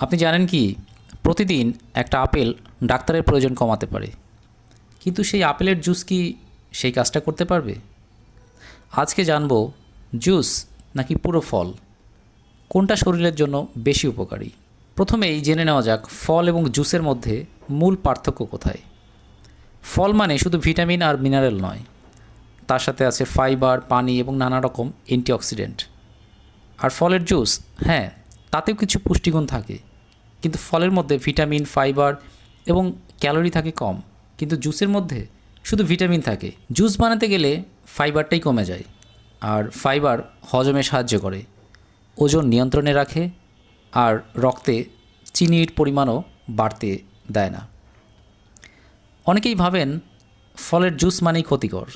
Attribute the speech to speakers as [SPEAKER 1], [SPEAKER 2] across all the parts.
[SPEAKER 1] আপনি জানেন কি? প্রতিদিন একটা আপেল ডাক্তারের প্রয়োজন কমাতে পারে। কিন্তু সেই আপেলের জুস কি সেই কাজটা করতে পারবে? আজকে জানব, জুস নাকি পুরো ফল? কোনটা শরীরের জন্য বেশি উপকারী? প্রথমেই জেনে নেওয়া যাক, ফল এবং জুসের মধ্যে মূল পার্থক্য কোথায়? ফল মানে শুধু ভিটামিন আর মিনারেল নয়। তার সাথে আছে ফাইবার, পানি এবং নানা রকম অ্যান্টিঅক্সিডেন্ট। আর ফলের জুস? হ্যাঁ তাতেও কিছু পুষ্টিগুণ থাকে। কিন্তু ফলের মধ্যে ভিটামিন, ফাইবার এবং ক্যালোরি থাকে কম। কিন্তু জুসের মধ্যে শুধু ভিটামিন থাকে। জুস বানাতে গেলে ফাইবারটাই কমে যায় আর ফাইবার হজমে সাহায্য করে। ওজন নিয়ন্ত্রণে রাখে আর রক্তে চিনির পরিমাণও বাড়তে দেয় না। অনেকেই ভাবেন ফলের জুস মানেই ক্ষতিকর।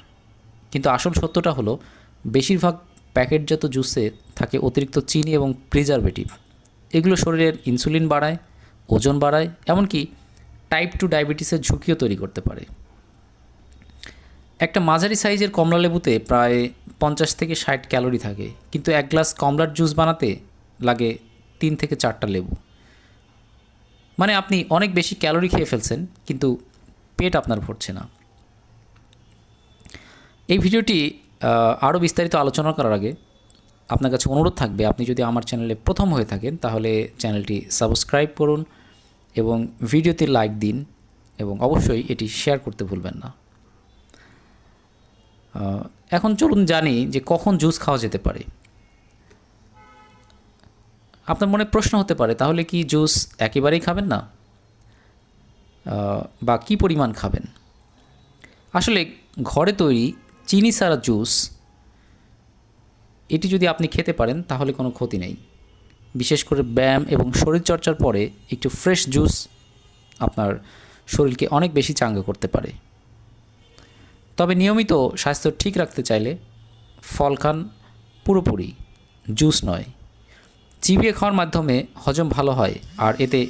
[SPEAKER 1] কিন্তু আসল সত্যটা হলো, বেশিরভাগ প্যাকেটজাত জুসে থাকে অতিরিক্ত চিনি এবং প্রিজারভেটিভ। এগুলো শরীরের ইনসুলিন বাড়ায়, ওজন বাড়ায়, এমনকি টাইপ টু ডায়াবেটিসের ঝুঁকিও তৈরি করতে পারে। একটা মাঝারি সাইজের কমলা লেবুতে প্রায় পঞ্চাশ থেকে ষাট ক্যালোরি থাকে, কিন্তু এক গ্লাস কমলার জুস বানাতে লাগে তিন থেকে চারটা লেবু। মানে আপনি অনেক বেশি ক্যালোরি খেয়ে ফেলছেন, কিন্তু পেট আপনার ভরছে না। এই ভিডিওটি আরও বিস্তারিত আলোচনা করার আগে আপনার কাছে অনুরোধ থাকবে, আপনি যদি আমার চ্যানেলে প্রথম হয়ে থাকেন, তাহলে চ্যানেলটি সাবস্ক্রাইব করুন এবং ভিডিওতে লাইক দিন এবং অবশ্যই এটি শেয়ার করতে ভুলবেন না। এখন চলুন জানি যে কখন জুস খাওয়া যেতে পারে। আপনার মনে প্রশ্ন হতে পারে, তাহলে কি জুস একেবারেই খাবেন না? বা কী পরিমাণ খাবেন? আসলে ঘরে তৈরি চিনি সারা জুস এটি যদি আপনি খেতে পারেন, তাহলে কোনো ক্ষতি নেই। বিশেষ করে ব্যায়াম এবং শরীরচর্চার পরে একটু ফ্রেশ জুস আপনার শরীরকে অনেক বেশি চাঙ্গা করতে পারে। তবে নিয়মিত স্বাস্থ্য ঠিক রাখতে চাইলে ফল খান পুরোপুরি, জুস নয়। চিবিয়ে খাওয়ার মাধ্যমে হজম ভালো হয়, আর এতে